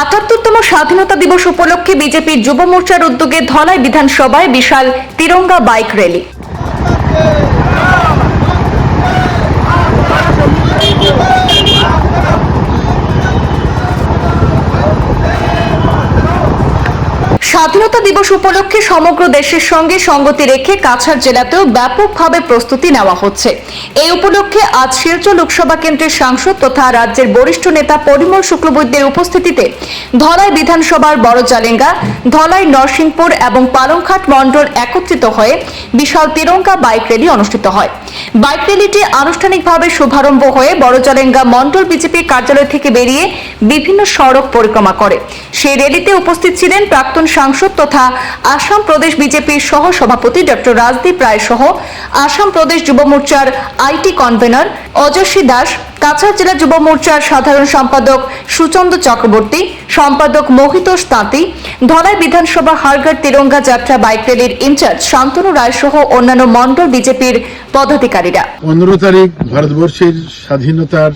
আটাত্তরতম স্বাধীনতা দিবস উপলক্ষে বিজেপির যুব মোর্চার উদ্যোগে ধলাই বিধানসভায় বিশাল তিরঙ্গা বাইক র্যালি। স্বাধীনতা দিবস উপলক্ষে সমগ্র দেশের সঙ্গে সঙ্গতি রেখে কাছাড় জেলাতেও ব্যাপকভাবে প্রস্তুতি নেওয়া হচ্ছে। এই উপলক্ষে আজ শিলচর লোকসভা কেন্দ্রের সাংসদ তথা রাজ্যের বরিষ্ঠ নেতা পরিমল শুক্লবৈদ্যের উপস্থিতিতে ধলাই বিধানসভার বড় জালেঙ্গা, ধলাই নরসিংপুর এবং পালংঘাট মণ্ডল একত্রিত হয়ে বিশাল তিরঙ্গা বাইক র্যালি অনুষ্ঠিত হয়। বাইক র্যালিটি আনুষ্ঠানিকভাবে শুভারম্ভ হয়ে বড়জালেঙ্গা মণ্ডল বিজেপি কার্যালয় থেকে বেরিয়ে বিভিন্ন সড়ক পরিক্রমা করে। সেই র্যালিতে উপস্থিত ছিলেন প্রাক্তন সাংসদ তথা আসাম প্রদেশ বিজেপির সহ সভাপতি ডক্টর রাজদীপ রায় সহ আসাম প্রদেশ যুব মোর্চার আইটি কনভেনর অজস্বী দাস, কাছাড় জেলা যুব মোর্চার সাধারণ সম্পাদক সুচন্দ্র চক্রবর্তী, সম্পাদক মোহিতোষ তাঁতি, ধলাই বিধানসভা হারগড় তিরঙ্গা যাত্রা বাইক র্যালির ইনচার্জ শান্তনু রায় সহ অন্যান্য মণ্ডল বিজেপির পদাধিকারীরা। পনেরো তারিখ ভারতবর্ষের স্বাধীনতার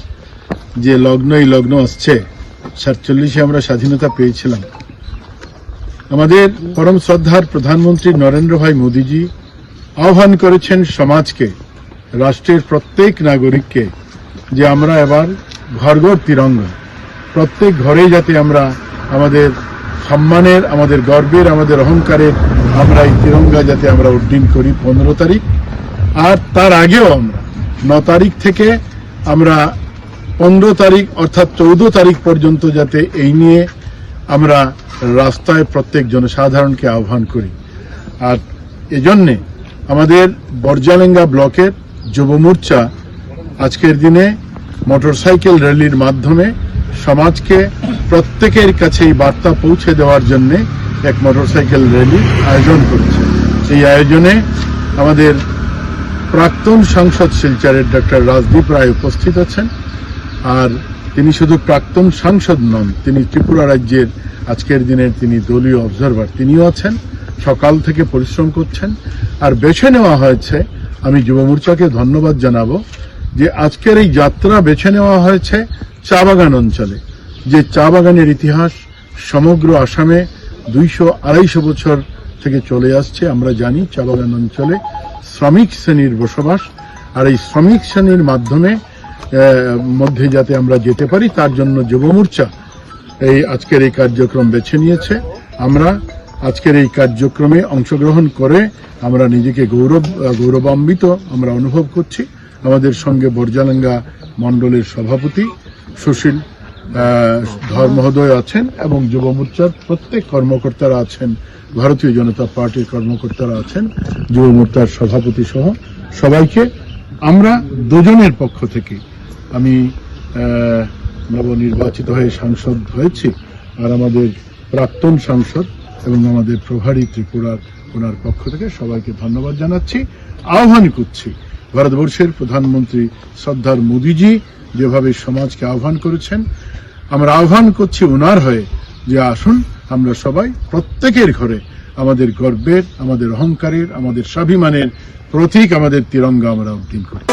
যে লগ্ন, এই লগ্ন আসছে, সাতচল্লিশে আমরা স্বাধীনতা পেয়েছিলাম। আমাদের পরম শ্রদ্ধার প্রধানমন্ত্রী নরেন্দ্র ভাই মোদীজি আহ্বান করেছেন সমাজকে, রাষ্ট্রের প্রত্যেক নাগরিককে, যে আমরা এবার ঘর ঘর তিরঙ্গা। প্রত্যেক ঘরে যাতে আমরা আমাদের সম্মানের, আমাদের গর্বের, আমাদের অহংকারের আমরা এই তিরঙ্গা যাতে আমরা উড্ডীন করি পনেরো তারিখ। আর তার আগেও আমরা, ন তারিখ থেকে আমরা পনেরো তারিখ অর্থাৎ চৌদ্দ তারিখ পর্যন্ত যাতে এই নিয়ে আমরা রাস্তায় প্রত্যেক জনসাধারণকে আহ্বান করি। আর এজন্যে আমাদের বর্জালেঙ্গা ব্লকের যুব মোর্চা আজকের দিনে মোটরসাইকেল র্যালির মাধ্যমে সমাজকে প্রত্যেকের কাছে এই বার্তা পৌঁছে দেওয়ার জন্য এক মোটরসাইকেল র্যালি আয়োজন করছে। এই আয়োজনে আমাদের প্রাক্তন সাংসদ শিলচরের ডক্টর রাজদীপ রায় উপস্থিত আছেন। আর তিনি শুধু প্রাক্তন সাংসদ নন, তিনি ত্রিপুরা রাজ্যের আজকের দিনের তিনি দলীয় অবজারভার তিনিও আছেন, সকাল থেকে পরিশ্রম করছেন, আর বেছে নেওয়া হয়েছে, আমি যুব মোর্চাকে ধন্যবাদ জানাব, যে আজকের এই যাত্রা বেছে নেওয়া হয়েছে চা বাগান অঞ্চলে, যে চা বাগানের ইতিহাস সমগ্র আসামে দুইশো আড়াইশো বছর থেকে চলে আসছে। আমরা জানি চা বাগান অঞ্চলে শ্রমিক শ্রেণির বসবাস, আর এই শ্রমিক শ্রেণির মাধ্যমে মধ্যে যাতে আমরা যেতে পারি, তার জন্য যুব মোর্চা এই আজকের এই কার্যক্রম বেছে নিয়েছে। আমরা আজকের এই কার্যক্রমে অংশগ্রহণ করে আমরা নিজেকে গৌরব, গৌরবান্বিত আমরা অনুভব করছি। আমাদের সঙ্গে বর্জালাঙ্গা মণ্ডলের সভাপতি সুশীল ধর মহোদয় আছেন এবং যুব মোর্চার প্রত্যেক কর্মকর্তারা আছেন। ভারতীয় জনতা পার্টির কর্মকর্তারা আছেন, যুব মোর্চার সভাপতি সহ সবাইকে আমরা দুজনের পক্ষ থেকে আমি নবনির্বাচিত হয়ে সাংসদ হয়েছি আর আমাদের প্রাক্তন সাংসদ এবং আমাদের প্রভারী ত্রিপুরার ওনার পক্ষ থেকে সবাইকে ধন্যবাদ জানাচ্ছি। আহ্বান করছি ভারতবর্ষের প্রধানমন্ত্রী শ্রদ্ধার মোদীজি যেভাবে সমাজকে আহ্বান করেছেন। আমরা আহ্বান করছি ওনার হয়ে যে আসুন, আমরা সবাই প্রত্যেকের ঘরে আমাদের গর্বের আমাদের অহংকারের আমাদের স্বাভিমানের প্রতীক আমাদের তিরঙ্গা আমরা উদ্দিন করি।